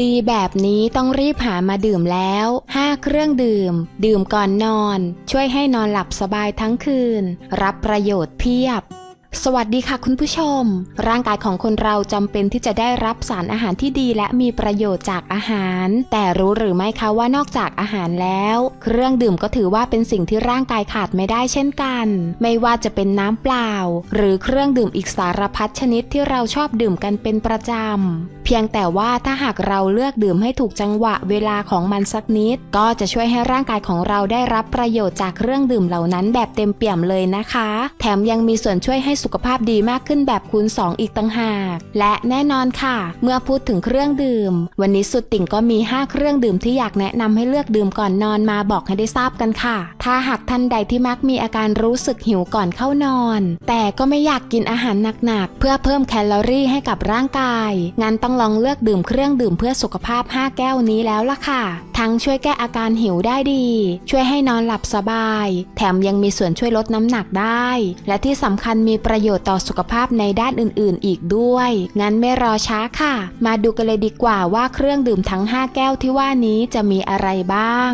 ดีแบบนี้ต้องรีบหามาดื่มแล้ว 5 เครื่องดื่ม ดื่มก่อนนอน ช่วยให้นอนหลับสบายทั้งคืน รับประโยชน์เพียบสวัสดีค่ะคุณผู้ชม ร่างกายของคนเราจำเป็นที่จะได้รับสารอาหารที่ดีและมีประโยชน์จากอาหาร แต่รู้หรือไม่คะว่านอกจากอาหารแล้ว เครื่องดื่มก็ถือว่าเป็นสิ่งที่ร่างกายขาดไม่ได้เช่นกัน ไม่ว่าจะเป็นน้ำเปล่า หรือเครื่องดื่มอีกสารพัดชนิดที่เราชอบดื่มกันเป็นประจำ พียงแต่ว่าถ้าหากเราเลือกดื่มให้ถูกจังหวะเวลาของมันสักนิด ก็จะช่วยให้ร่างกายของเราได้รับประโยชน์จากเครื่องดื่มเหล่านั้นแบบเต็มเปี่ยมเลยนะคะ แถมยังมีส่วนช่วยให้สุขภาพดีมากขึ้นแบบคูณ 2 อีกต่างหาก และแน่นอนค่ะ เมื่อพูดถึงเครื่องดื่ม วันนี้สุดติ่งก็มี 5 เครื่องดื่มที่อยากแนะนำให้เลือกดื่มก่อนนอนมาบอกให้ได้ทราบกันค่ะ ถ้าหากท่านใดที่มักมีอาการรู้สึกหิวก่อนเข้านอน แต่ก็ไม่อยากกินอาหารหนักๆเพื่อเพิ่มแคลอรี่ให้กับร่างกายงั้นต้องลองเลือกดื่มเครื่องดื่มเพื่อสุขภาพ 5 แก้วนี้แล้วล่ะค่ะ ทั้งช่วยแก้อาการหิวได้ดี ช่วยให้นอนหลับสบาย แถมยังมีส่วนช่วยลดน้ำหนักได้ และที่สำคัญมีประโยชน์ต่อสุขภาพในด้านอื่นๆ อีกด้วย งั้นไม่รอช้าค่ะ มาดูกันเลยดีกว่าว่าเครื่องดื่มทั้ง 5 แก้วที่ว่านี้จะมีอะไรบ้าง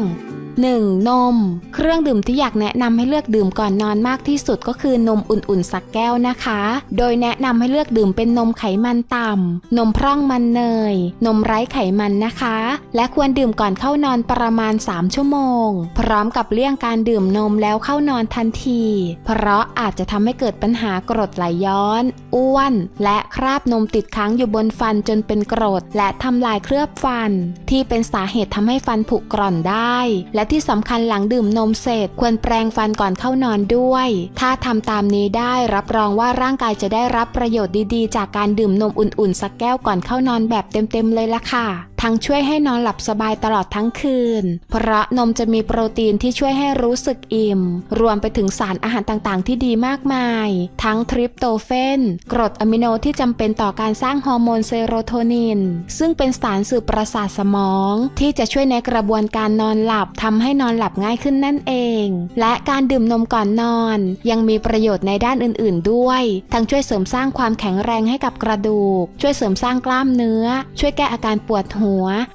1. นม เครื่องดื่มที่อยากแนะนำให้เลือกดื่มก่อนนอนมากที่สุดก็คือนมอุ่นๆสักแก้วนะคะ โดยแนะนำให้เลือกดื่มเป็นนมไขมันต่ำนมพร่องมันเนย นมไร้ไขมันนะคะ และควรดื่มก่อนเข้านอนประมาณ 3 ชั่วโมง พร้อมกับเลี่ยงการดื่มนมแล้วเข้านอนทันที เพราะอาจจะทำให้เกิดปัญหากรดไหลย้อน อ้วน และคราบนมติดค้างอยู่บนฟันจนเป็นกรด และทำลายเคลือบฟัน ที่เป็นสาเหตุทำให้ฟันผุกร่อนได้ และที่สำคัญหลังดื่มนมเสร็จ ควรแปรงฟันก่อนเข้านอนด้วย ถ้าทำตามนี้ได้รับรองว่าร่างกายจะได้รับประโยชน์ดีๆ จากการดื่มนมอุ่นๆ สักแก้วก่อนเข้านอนแบบเต็มๆเลยล่ะค่ะ ทั้งช่วยให้นอนหลับสบายตลอดทั้งคืน เพราะนมจะมีโปรตีนที่ช่วยให้รู้สึกอิ่ม รวมไปถึงสารอาหารต่างๆ ที่ดีมากมาย ทั้งทริปโตเฟน กรดอะมิโนที่จำเป็นต่อการสร้างฮอร์โมนเซโรโทนิน ซึ่งเป็นสารสื่อประสาทสมอง ที่จะช่วยในกระบวนการนอนหลับทำให้นอนหลับง่ายขึ้นนั่นเอง และการดื่มนมก่อนนอน ยังมีประโยชน์ในด้านอื่น ๆ ด้วย ทั้งช่วยเสริมสร้างความแข็งแรงให้กับกระดูก ช่วยเสริมสร้างกล้ามเนื้อ ช่วยแก้อาการปวดหัว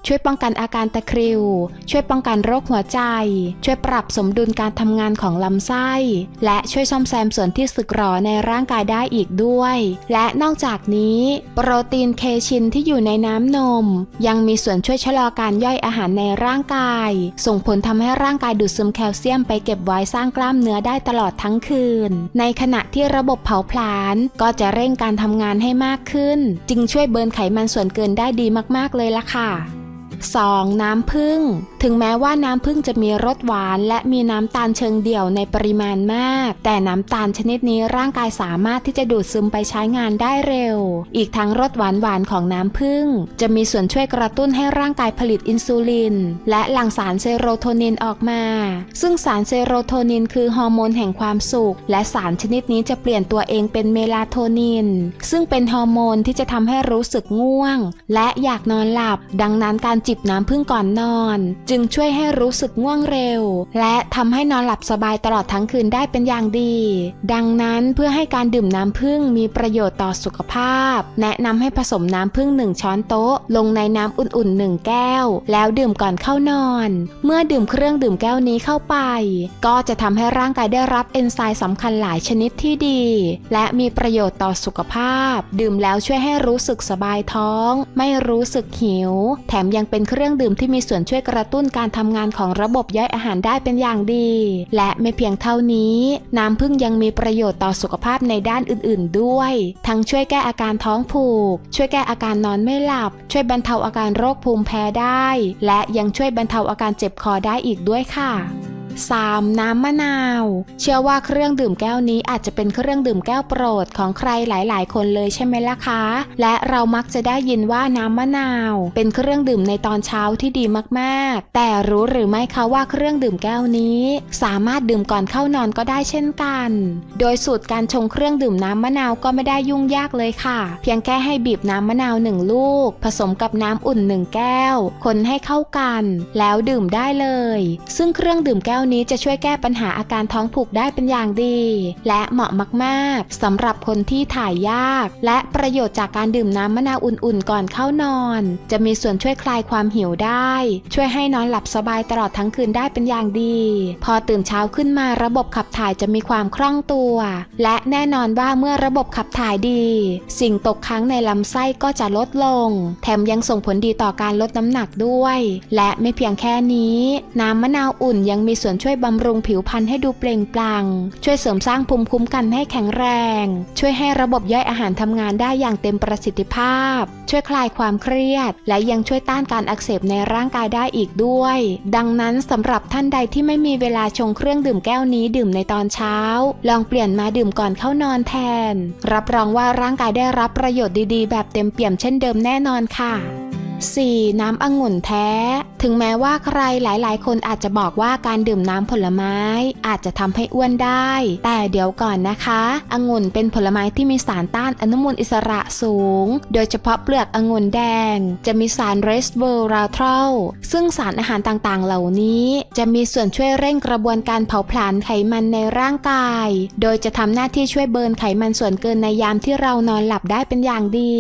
ช่วยป้องกันอาการตะคริว ช่วยป้องกันโรคหัวใจ ช่วยปรับสมดุลการทำงานของลำไส้ และช่วยซ่อมแซมส่วนที่สึกหรอในร่างกายได้อีกด้วย และนอกจากนี้ โปรตีนเคชินที่อยู่ในน้ำนม ยังมีส่วนช่วยชะลอการย่อยอาหารในร่างกาย ส่งผลทำให้ร่างกายดูดซึมแคลเซียมไปเก็บไว้สร้างกล้ามเนื้อได้ตลอดทั้งคืน ในขณะที่ระบบเผาผลาญก็จะเร่งการทำงานให้มากขึ้น จึงช่วยเบิร์นไขมันส่วนเกินได้ดีมากๆเลยล่ะค่ะ Olá! 2. น้ำผึ้ง ถึงแม้ว่าน้ำผึ้งจะมีรสหวาน และมีน้ำตาลเชิงเดี่ยวในปริมาณมาก แต่น้ำตาลชนิดนี้ร่างกายสามารถที่จะดูดซึมไปใช้งานได้เร็ว อีกทั้งรสหวานหวานของน้ำผึ้งจะมีส่วนช่วยกระตุ้นให้ร่างกายผลิตอินซูลิน และหลั่งสารเซโรโทนินออกมา ซึ่งสารเซโรโทนินคือฮอร์โมนแห่งความสุข และสารชนิดนี้จะเปลี่ยนตัวเองเป็นเมลาโทนิน ซึ่งเป็นฮอร์โมนที่จะทำให้รู้สึกง่วง และอยากนอนหลับ ดังนั้นการจิบน้ำผึ้งก่อนนอน จึงช่วยให้รู้สึกง่วงเร็ว และทำให้นอนหลับสบายตลอดทั้งคืนได้เป็นอย่างดี ดังนั้นเพื่อให้การดื่มน้ำผึ้งมีประโยชน์ต่อสุขภาพ แนะนำให้ผสมน้ำผึ้งหนึ่งช้อนโต๊ะ ลงในน้ำอุ่นๆหนึ่งแก้ว แล้วดื่มก่อนเข้านอน เมื่อดื่มเครื่องดื่มแก้วนี้เข้าไป ก็จะทำให้ร่างกายได้รับเอนไซม์สำคัญหลายชนิดที่ดี และมีประโยชน์ต่อสุขภาพ ดื่มแล้วช่วยให้รู้สึกสบายท้อง ไม่รู้สึกหิว แถมยังเป็นเป็นเครื่องดื่มที่มีส่วนช่วยกระตุ้นการทำงานของระบบย่อยอาหารได้เป็นอย่างดี และไม่เพียงเท่านี้ น้ำผึ้งยังมีประโยชน์ต่อสุขภาพในด้านอื่น ๆ ด้วย ทั้งช่วยแก้อาการท้องผูก ช่วยแก้อาการนอนไม่หลับ ช่วยบรรเทาอาการโรคภูมิแพ้ได้ และยังช่วยบรรเทาอาการเจ็บคอได้อีกด้วยค่ะ 3. น้ำมะนาว เชื่อว่าเครื่องดื่มแก้วนี้อาจจะเป็นเครื่องดื่มแก้วโปรดของใครหลาย ๆ คนเลยใช่ไหมล่ะคะ และเรามักจะได้ยินว่าน้ำมะนาว เป็นเครื่องดื่มในตอนเช้าที่ดีมาก ๆ แต่รู้หรือไม่คะว่าเครื่องดื่มแก้วนี้ สามารถดื่มก่อนเข้านอนก็ได้เช่นกัน โดยสูตรการชงเครื่องดื่มน้ำมะนาวก็ไม่ได้ยุ่งยากเลยค่ะ เพียงแค่ให้บีบน้ำมะนาวหนึ่งลูก ผสมกับน้ำอุ่นหนึ่งแก้ว คนให้เข้ากัน แล้วดื่มได้เลย ซึ่งเครื่องดื่มแก้วนี้จะช่วยแก้ปัญหาอาการท้องผูกได้เป็นอย่างดี และเหมาะมากๆสำหรับคนที่ถ่ายยาก และประโยชน์จากการดื่มน้ำมะนาวอุ่นๆ ก่อนเข้านอน จะมีส่วนช่วยคลายความหิวได้ ช่วยให้นอนหลับสบายตลอดทั้งคืนได้เป็นอย่างดี พอตื่นเช้าขึ้นมาระบบขับถ่ายจะมีความคล่องตัว และแน่นอนว่าเมื่อระบบขับถ่ายดี สิ่งตกค้างในลำไส้ก็จะลดลง แถมยังส่งผลดีต่อการลดน้ำหนักด้วย และไม่เพียงแค่นี้ น้ำมะนาวอุ่นยังมีส่วนช่วยบำรุงผิวพรรณให้ดูเปล่งปลั่ง ช่วยเสริมสร้างภูมิคุ้มกันให้แข็งแรง ช่วยให้ระบบย่อยอาหารทำงานได้อย่างเต็มประสิทธิภาพ ช่วยคลายความเครียด และยังช่วยต้านการอักเสบในร่างกายได้อีกด้วย ดังนั้นสำหรับท่านใดที่ไม่มีเวลาชงเครื่องดื่มแก้วนี้ดื่มในตอนเช้า ลองเปลี่ยนมาดื่มก่อนเข้านอนแทน รับรองว่าร่างกายได้รับประโยชน์ดีๆ แบบเต็มเปี่ยมเช่นเดิมแน่นอนค่ะ 4. น้ำองุ่นแท้ ถึงแม้ว่าใครหลาย ๆ คนอาจจะบอกว่าการดื่มน้ำผลไม้อาจจะทำให้อ้วนได้ แต่เดี๋ยวก่อนนะคะองุ่นเป็นผลไม้ที่มีสารต้านอนุมูลอิสระสูง โดยเฉพาะเปลือกองุ่นแดง จะมีสารเรสเวอร์ราทรอลซึ่งสารอาหารต่าง ๆ เหล่านี้ จะมีส่วนช่วยเร่งกระบวนการเผาผลาญไขมันในร่างกาย โดยจะทำหน้าที่ช่วยเบิร์นไขมันส่วนเกินในยามที่เรานอนหลับได้เป็นอย่างดี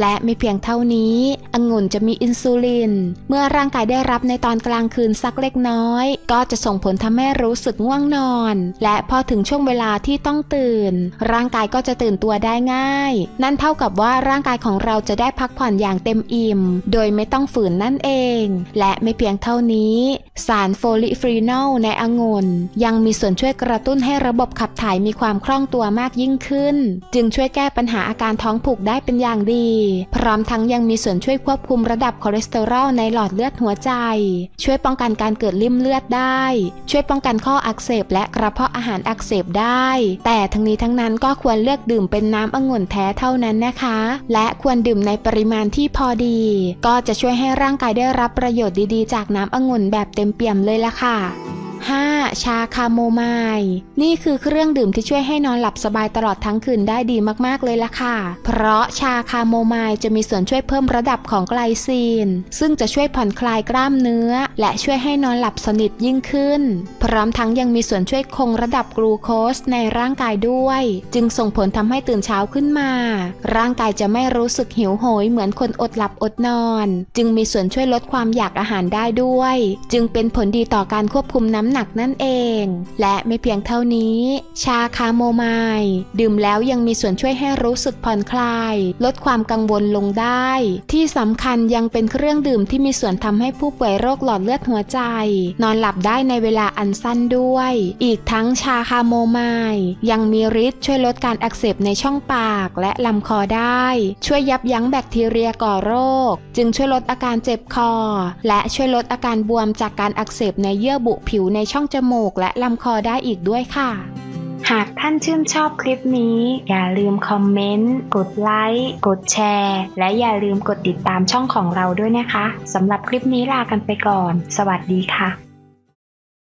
และไม่เพียงเท่านี้องุ่นจะมีอินซูลิน เมื่อร่างกายได้รับในตอนกลางคืนสักเล็กน้อย ก็จะส่งผลทำให้รู้สึกง่วงนอน และพอถึงช่วงเวลาที่ต้องตื่น ร่างกายก็จะตื่นตัวได้ง่าย นั่นเท่ากับว่าร่างกายของเราจะได้พักผ่อนอย่างเต็มอิ่ม โดยไม่ต้องฝืนนั่นเอง และไม่เพียงเท่านี้ สารโฟลิฟรีนอลในองุ่นยังมีส่วนช่วยกระตุ้นให้ระบบขับถ่ายมีความคล่องตัวมากยิ่งขึ้น จึงช่วยแก้ปัญหาอาการท้องผูกได้เป็นอย่างดี พร้อมทั้งยังมีส่วนช่วยควบคุมระดับคอเลสเตอรอลในหลอดเลือดหัวใจช่วยป้องกันการเกิดริ่มเลือดได้ ช่วยป้องกันข้ออักเสบ และกระเพาะอาหารอักเสบได้ แต่ทั้งนี้ทั้งนั้นก็ควรเลือกดื่มเป็นน้ำองุ่นแท้เท่านั้นนะคะ และควรดื่มในปริมาณที่พอดี ก็จะช่วยให้ร่างกายได้รับประโยชน์ดีๆ จากน้ำองุ่นแบบเต็มเปี่ยมเลยล่ะค่ะ ชาคาโมไมล์นี่คือเครื่องดื่มที่ช่วยให้นอนหลับสบายตลอดทั้งคืนได้ดีมากๆเลยล่ะค่ะ เพราะชาคาโมไมล์จะมีส่วนช่วยเพิ่มระดับของไกลซีน ซึ่งจะช่วยผ่อนคลายกล้ามเนื้อ และช่วยให้นอนหลับสนิทยิ่งขึ้น พร้อมทั้งยังมีส่วนช่วยคงระดับกลูโคสในร่างกายด้วย จึงส่งผลทำให้ตื่นเช้าขึ้นมา ร่างกายจะไม่รู้สึกหิวโหยเหมือนคนอดหลับอดนอน จึงมีส่วนช่วยลดความอยากอาหารได้ด้วย จึงเป็นผลดีต่อการควบคุมน้ำหนักนั่นเองและไม่เพียงเท่านี้ ชาคาโมไมล์ดื่มแล้วยังมีส่วนช่วยให้รู้สึกผ่อนคลาย ลดความกังวลลงได้ ที่สำคัญยังเป็นเครื่องดื่มที่มีส่วนทำให้ผู้ป่วยโรคหลอดเลือดหัวใจ นอนหลับได้ในเวลาอันสั้นด้วย อีกทั้งชาคาโมไมล์ยังมีฤทธิ์ช่วยลดการอักเสบในช่องปากและลำคอได้ ช่วยยับยั้งแบคทีเรียก่อโรค จึงช่วยลดอาการเจ็บคอ และช่วยลดอาการบวมจากการอักเสบในเยื่อบุผิวในช่องจมูมูกและลำคอได้อีกด้วยค่ะ หากท่านชื่นชอบคลิปนี้ อย่าลืมคอมเมนต์ กดไลค์ กดแชร์ และอย่าลืมกดติดตามช่องของเราด้วยนะคะสำหรับคลิปนี้ลากันไปก่อน สวัสดีค่ะ